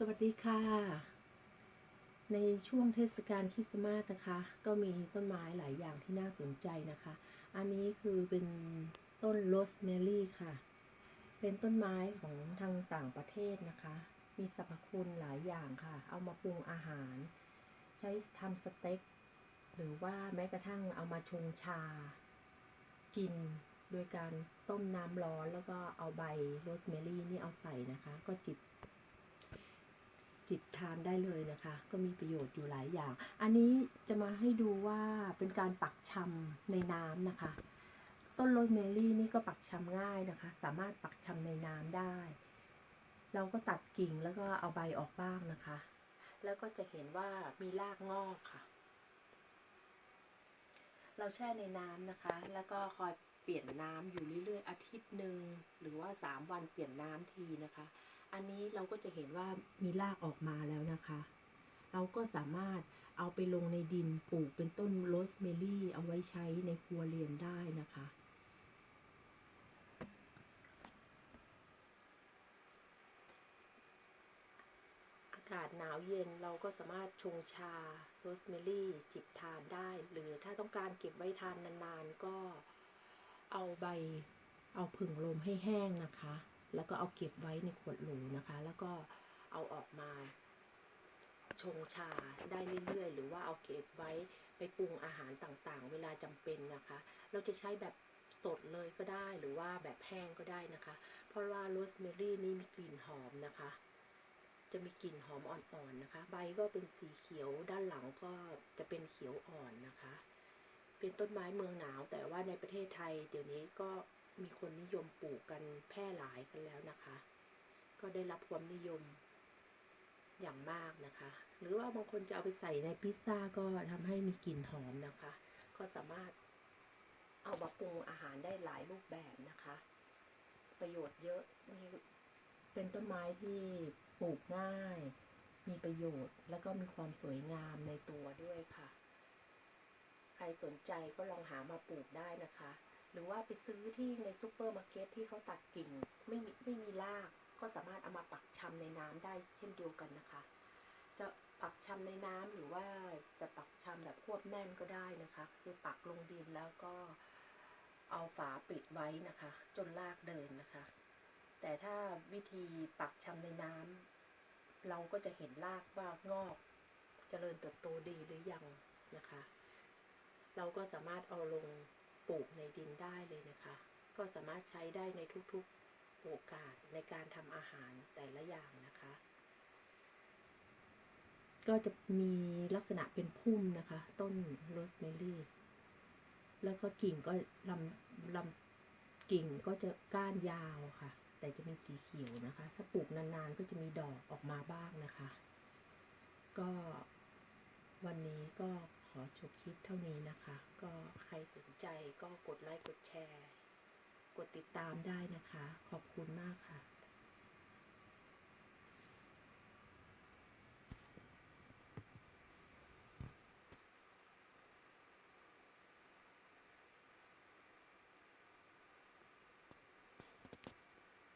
สวัสดีค่ะ ในช่วงเทศกาลคริสต์มาสนะคะ ก็มีต้นไม้หลายอย่างที่น่าสนใจนะคะ อันนี้คือเป็นต้นโรสแมรี่ค่ะ เป็นต้นไม้ของทางต่างประเทศนะคะ มีสรรพคุณหลายอย่างค่ะ เอามาปรุงอาหาร ใช้ทำสเต็ก หรือว่าแม้กระทั่งเอามาชงชา กินโดยการต้มน้ำร้อนแล้วก็เอาใบโรสแมรี่นี่เอาใส่นะคะ ก็จิบ จิบทานได้เลยนะคะ ก็มีประโยชน์อยู่หลายอย่าง อันนี้จะมาให้ดูว่าเป็นการปักชำในน้ำนะคะ ต้นโรสแมรี่นี่ก็ปักชำง่ายนะคะ สามารถปักชำในน้ำได้ เราก็ตัดกิ่งแล้วก็เอาใบออกบ้างนะคะ แล้วก็จะเห็นว่ามีรากงอกค่ะ เราแช่ในน้ำนะคะ แล้วก็คอยเปลี่ยนน้ำอยู่เรื่อยๆอาทิตย์หนึ่งหรือว่าสามวันเปลี่ยนน้ำทีนะคะ อันนี้เราก็จะเห็นว่ามีรากออกมาแล้วนะคะ เราก็สามารถเอาไปลงในดินปลูกเป็นต้นโรสเมลี่ เอาไว้ใช้ในครัวเรือนได้นะคะ อากาศหนาวเย็นเราก็สามารถชงชาโรสเมลี่จิบทานได้ หรือถ้าต้องการเก็บไว้ทานนานๆ ก็เอาใบเอาผึ่งลมให้แห้งนะคะ แล้วก็เอาเก็บไว้ในขวดโหลนะคะ แล้วก็เอาออกมาชงชาได้เรื่อยๆ หรือว่าเอาเก็บไว้ไปปรุงอาหารต่างๆ เวลาจำเป็นนะคะ เราจะใช้แบบสดเลยก็ได้หรือว่าแบบแห้งก็ได้นะคะ เพราะว่าโรสเมลี่นี่มีกลิ่นหอมนะคะ จะมีกลิ่นหอมอ่อนๆนะคะ ใบก็เป็นสีเขียวด้านหลังก็จะเป็นเขียวอ่อนนะคะ เป็นต้นไม้เมืองหนาว แต่ว่าในประเทศไทยเดี๋ยวนี้ก็ มีคนนิยมปลูกกันแพร่หลายกันแล้วนะคะ ก็ได้รับความนิยมอย่างมากนะคะ หรือว่าบางคนจะเอาไปใส่ในพิซซ่าก็ทำให้มีกลิ่นหอมนะคะ ก็สามารถเอามาปรุงอาหารได้หลายรูปแบบนะคะ ประโยชน์เยอะมีเป็นต้นไม้ที่ปลูกง่าย มีประโยชน์ แล้วก็มีความสวยงามในตัวด้วยค่ะ ใครสนใจก็ลองหามาปลูกได้นะคะ หรือว่าไปซื้อที่ในซูเปอร์มาร์เก็ตที่เขาตัดกิ่งไม่มีไม่มีรากก็สามารถเอามาปักชำในน้ำได้เช่นเดียวกันนะคะ จะปักชำในน้ำหรือว่าจะปักชำแบบควบแน่นก็ได้นะคะ คือปักลงดินแล้วก็เอาฝาปิดไว้นะคะ จนรากเดินนะคะ แต่ถ้าวิธีปักชำในน้ำเราก็จะเห็นรากว่างอกเจริญเติบโตดีหรือยังนะคะ เราก็สามารถเอาลง ปลูกในดินได้เลยนะคะ ก็สามารถใช้ได้ในทุกๆโอกาสในการทำอาหารแต่ละอย่างนะคะ ก็จะมีลักษณะเป็นพุ่มนะคะ ต้นโรสแมรี่แล้วก็กิ่งก็ลำลำกิ่งก็จะก้านยาวค่ะ แต่จะมีสีเขียวนะคะ ถ้าปลูกนานๆก็จะมีดอกออกมาบ้างนะคะ ก็วันนี้ก็ อจบคลิปเท่านี้นะคะ ก็ใครสนใจก็กดไลค์กดแชร์ กดติดตามได้นะคะ ขอบคุณมากค่ะ